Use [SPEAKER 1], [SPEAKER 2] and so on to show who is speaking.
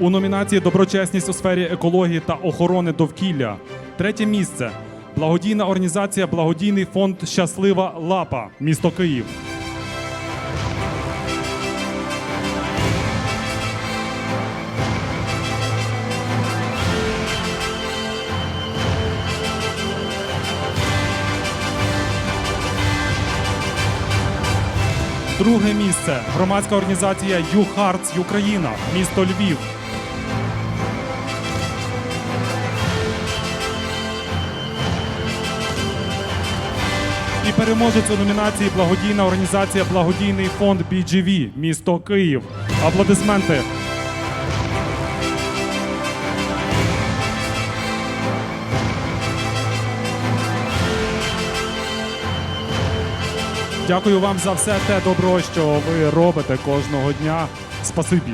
[SPEAKER 1] У номінації Доброчесність у сфері екології та охорони довкілля. Третє місце. Благодійна організація Благодійний фонд Щаслива Лапа, місто Київ. Друге місце. Громадська організація YouHearts Україна, місто Львів. І переможець у номінації Благодійна організація Благодійний фонд BGV, місто Київ. Аплодисменти. Дякую вам за все те добро, що ви робите кожного дня. Спасибі.